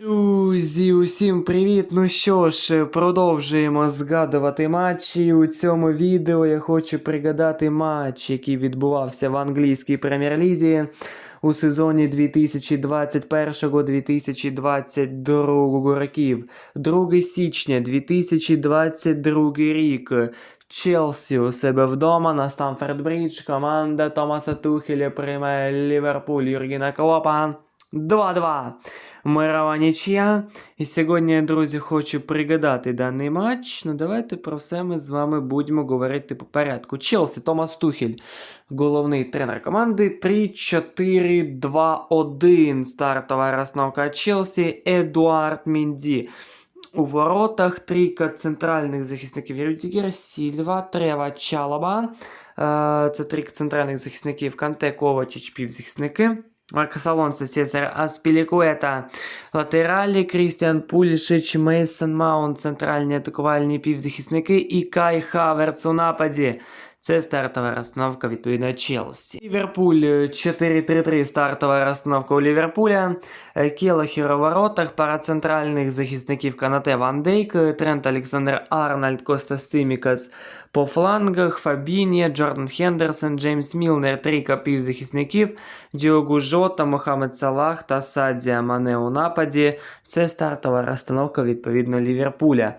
Друзі, усім привіт! Ну що ж, продовжуємо згадувати матчі. У цьому відео я хочу пригадати матч, який відбувався в англійській прем'єр-лізі у сезоні 2021-2022 років. 2 січня 2022 рік. Челсі у себе вдома на Стамфорд Бридж. Команда Томаса Тухеля приймає Ліверпуль Юргена Клопа. 2-2. Мирова нічия. І сьогодні, друзі, хочу пригадати даний матч. Ну давайте про все ми з вами будемо говорити по порядку. Челсі, Томас Тухель, головний тренер команди. 3-4-2-1. Стартова розстановка Челсі. Едуард Мінді. У воротах трійка центральних захисників Рюдігер, Сільва, Трева, Чалаба. Е, Це трійка центральних захисників Канте, Ковачич, півзахисники. Маркос Алонсо, Сесар Аспілікуета, латералі, Крістіан Пулішич, Мейсон Маунт, центральні атакувальні півзахисники і Кай Хаверц у нападі. Це стартова розстановка відповідно Челсі. Ліверпуль 4-3-3 стартова розстановка у Ліверпуля. Е, Келахер у воротах, пара центральних захисників Канате Ван Дейк, Трент Олександр Арнольд, Коста Симікас по флангах, Фабіні, Джордан Хендерсон, Джеймс Мілнер, трійка півзахисників, Діогу Жота, Мохамед Салах та Садзія Мане у нападі. Це стартова розстановка відповідно Ліверпуля.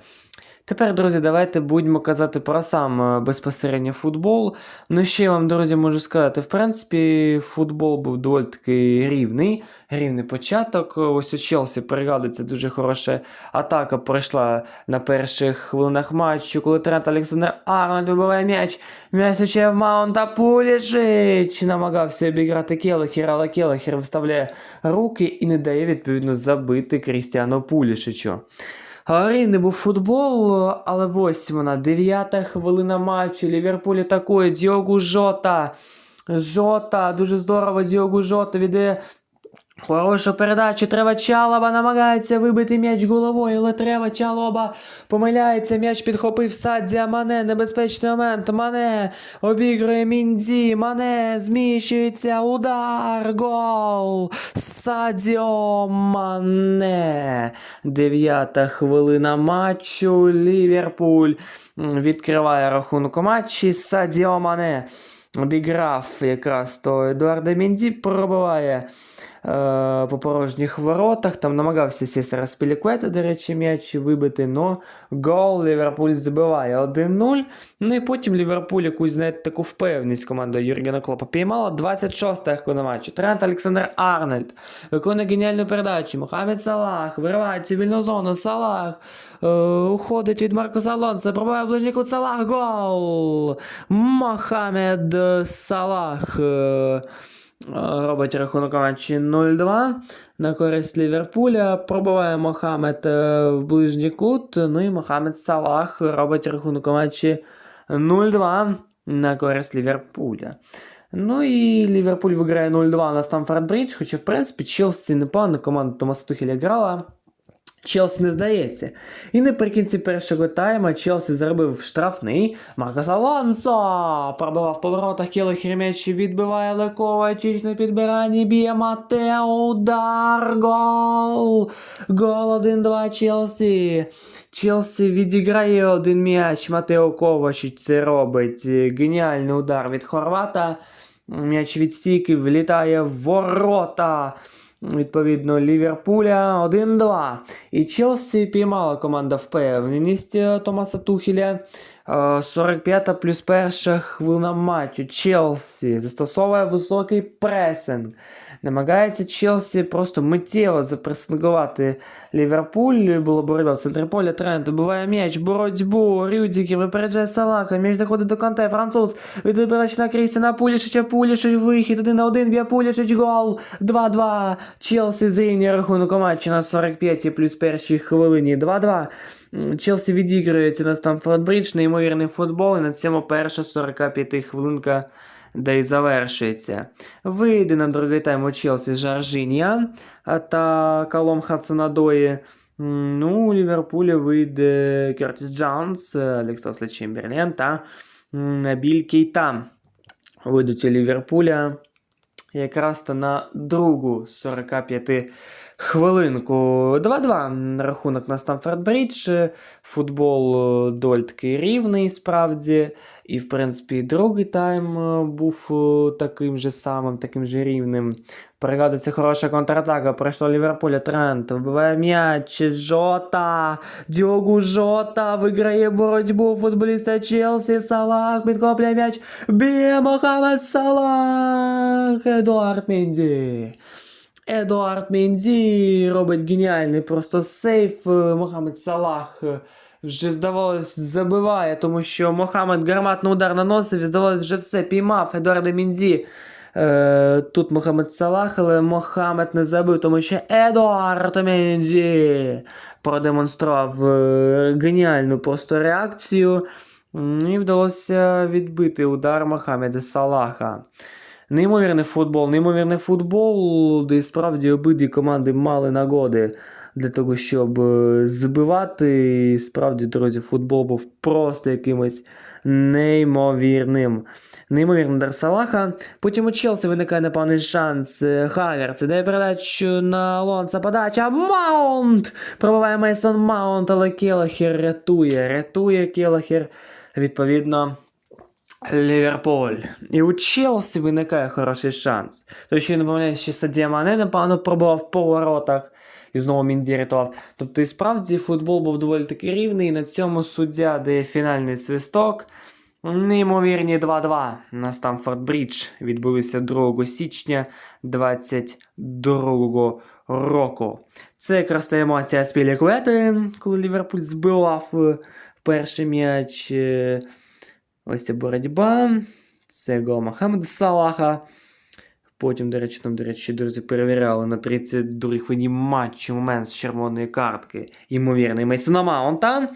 Тепер, друзі, давайте будемо казати про сам е, безпосередньо футбол. Ну, ще я вам, друзі, можу сказати, в принципі, футбол був доволі таки рівний, рівний початок. Ось у Челсі пригадується дуже хороша атака пройшла на перших хвилинах матчу, коли Трент Олександр Арнольд вибиває м'яч. М'яч влучає в Маунта Пулішич. Намагався обіграти Келехера, але Келехер виставляє руки і не дає відповідно забити Крістіану Пулішичу. Рівний був футбол, але ось вона, дев'ята хвилина матчу. Ліверпуль атакує Діогу Жота. Жота, дуже здорово, Діогу Жота віддає Хороша передача, Трева Чалоба. Намагається вибити м'яч головою, але Трева Чалоба помиляється, м'яч підхопив Садзія Мане, небезпечний момент, Мане обігрує Мінді, Мане зміщується, удар, гол, Садзіо Мане. Дев'ята хвилина матчу, Ліверпуль відкриває рахунок матчі, Садзіо Мане обіграв якраз то Едуарда Мінді, пробиває е, по порожніх воротах. Там намагався Сесара Спіліквета, до речі, м'яч вибити, но гол Ліверпуль забиває 1-0. Ну і потім Ліверпуль якусь, знаєте, таку впевненість команда Юргена Клопа піймала. 26-та хвилина матчу. Трент Олександр Арнольд виконує геніальну передачу. Мохамед Салах виривається вільну зону. Салах е, уходить від Маркоса Алонса, пробиває в кут Салах. Гол! Мохамед Салах. е, Робить рахунок матчі 0-2 на користь Ліверпуля. Пробиває Мохамед е, в ближній кут. Ну і Мохамед Салах робить рахунок матчі 0-2 на користь Ліверпуля. Ну і Ліверпуль виграє 0-2 на Стамфорд Бридж, хоча, в принципі, Челсі непогано команда Томаса Тухеля грала. Челсі не здається. І наприкінці першого тайма Челсі заробив штрафний. Маркос Алонсо пробивав по воротах Келехер відбиває Лековачич на підбиранні б'є Матео. Удар. Гол. Гол 1-2 Челсі. Челсі відіграє один м'яч. Матео Ковачич це робить. Геніальний удар від Хорвата. М'яч від стійки влітає в ворота. Відповідно, Ліверпуля 1-2. І Челсі піймала команда впевненість е, Томаса Тухеля. Е, 45 плюс перша хвилина матчу. Челсі застосовує високий пресинг. Намагається Челсі просто миттєво запресингувати Ліверпуль. Була боротьба в центрі поля. Трент добиває м'яч, боротьбу. Рюдзікер випереджає Салаха. М'яч доходить до Канте. Француз відбирач на Крістіна Пулішича. Пулішич вихід. Один на один. Б'є Пулішич. Гол. 2-2. Челсі зрівнює рахунок матчі на 45 плюс першій хвилині. 2-2. Челсі відігрується на Стамфорд Бридж. Неймовірний футбол. І на цьому перша 45 хвилинка де й завершується. Вийде на другий тайм у Челсі Жаржинія та Калом Хацанадої. Ну, у Ліверпуля вийде Кертіс Джонс, Олексосле Чемберлен та Набіль Кейта. Вийдуть у Ліверпуля якраз то на другу 45 хвилинку. 2-2 рахунок на Стамфорд Брідж. Футбол дольтки доволі рівний справді. І, в принципі, другий тайм е, був е, таким же самим, таким же рівним. Пригадується хороша контратака. Пройшло Ліверпуля Трент. Вбиває м'яч. Жота. Діогу Жота виграє боротьбу футболіста Челсі. Салах підхоплює м'яч. Б'є Мохамед Салах. Едуард Менді. Едуард Менді робить геніальний просто сейф. Е, Мохамед Салах вже, здавалось, забиває, тому що Мохамед гарматний удар наносив і, здавалось, вже все піймав Едуарда Менді. Е, тут Мохамед Салах, але Мохамед не забив, тому що Едуард Менді продемонстрував е, геніальну просто реакцію. І вдалося відбити удар Мохамеда Салаха. Неймовірний футбол, неймовірний футбол, де справді обидві команди мали нагоди для того, щоб е, забивати. І справді, друзі, футбол був просто якимось неймовірним. Неймовірний удар Салаха. Потім у Челсі виникає непевний шанс. Е, Хаверц дає передачу на Алонса. Подача. Маунт! Пробиває Мейсон Маунт, але Келахер рятує. Рятує Келахер. Відповідно. Ліверпуль. І у Челсі виникає хороший шанс. Тому що не пам'ятаю, що Садія Мане, напевно, пробував по воротах. І знову Мінді рятував. Тобто, і справді футбол був доволі таки рівний. І на цьому суддя дає фінальний свисток. Неймовірні 2-2 на Стамфорд Брідж відбулися 2 січня 22 року. Це якраз та емоція спілі Куети, коли Ліверпуль збивав е, перший м'яч. е, Ось ця боротьба. Це гол Мохаммеда Салаха. Потім, до речі, там, до речі, друзі, перевіряли на 32-й хвилині матчі момент з червоної картки. Ймовірний Мейсона Маунта.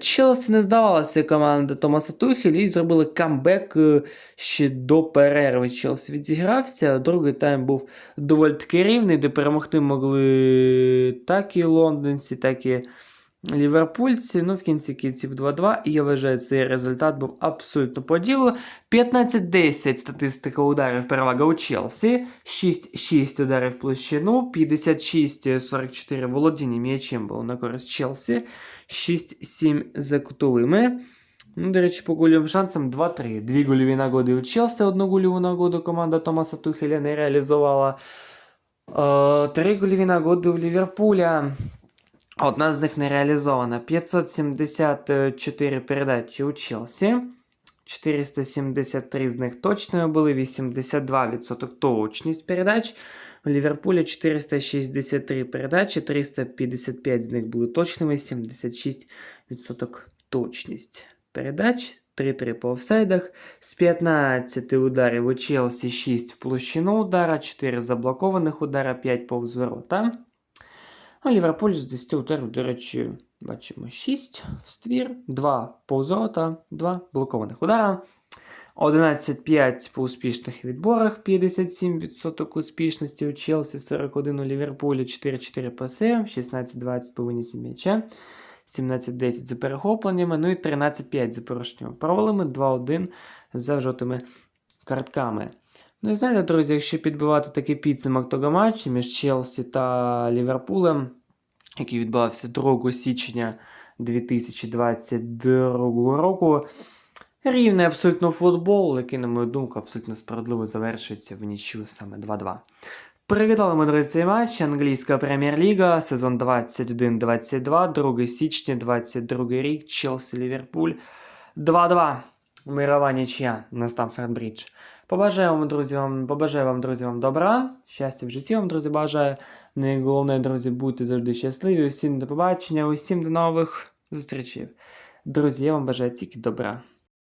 Челсі не здавалася команда Томаса Тухеля і зробили камбек е, ще до перерви. Челсі відзігрався. Другий тайм був доволі таки рівний, де перемогти могли так і лондонці, так і ліверпульці. Ну, в кінці кінців 2-2. І я вважаю, цей результат був абсолютно по ділу. 15-10 статистика ударів перевага у Челсі, 6-6 ударів в площину, 56-44 володіння м'ячем було на користь Челсі, 6-7 за кутовими. Ну, до речі, по гольовим шансам 2-3. Дві гольові нагоди у Челсі, одну гольову нагоду команда Томаса Тухеля не реалізувала. Е, Три гольові нагоди у Ліверпуля. Одна з них не реалізована. 574 передачі у Челсі. 473 з них точними були, 82% точність передач. У Ліверпуля 463 передачі, 355 з них були точними, 76% точність передач. 3-3 по офсайдах. З 15 ударів у Челсі 6 в площину удара, 4 заблокованих удара, 5 повз ворота. А Ліверпуль з 10 ударів, до речі, бачимо 6 в ствір, 2 повз ворота, 2 блокованих удара. 11-5 по успішних відборах, 57% успішності у Челсі, 41 у Ліверпулі, 4-4 паси, 16-20 по винісі м'яча, 17-10 за перехопленнями, ну і 13-5 за порушеннями провалами, 2-1 за жовтими картками. Ну і знаєте, друзі, якщо підбивати такий підсумок того матчу між Челсі та Ліверпулем, який відбувався 2 січня 2022 року, рівний абсолютно футбол, який, на мою думку, абсолютно справедливо завершується в нічю саме 2-2. Привітали ми, друзі, цей матч. Англійська прем'єр-ліга, сезон 21-22, 2 січня 22 рік, Челсі Ліверпуль 2-2. Мирова нічия на Стамфорд Брідж. Побажаю вам, друзі, вам, побажаю вам, друзі, вам добра, щастя в житті вам, друзі, бажаю. Найголовне, друзі, будьте завжди щасливі. Усім до побачення, усім до нових зустрічей. Друзі, я вам бажаю тільки добра.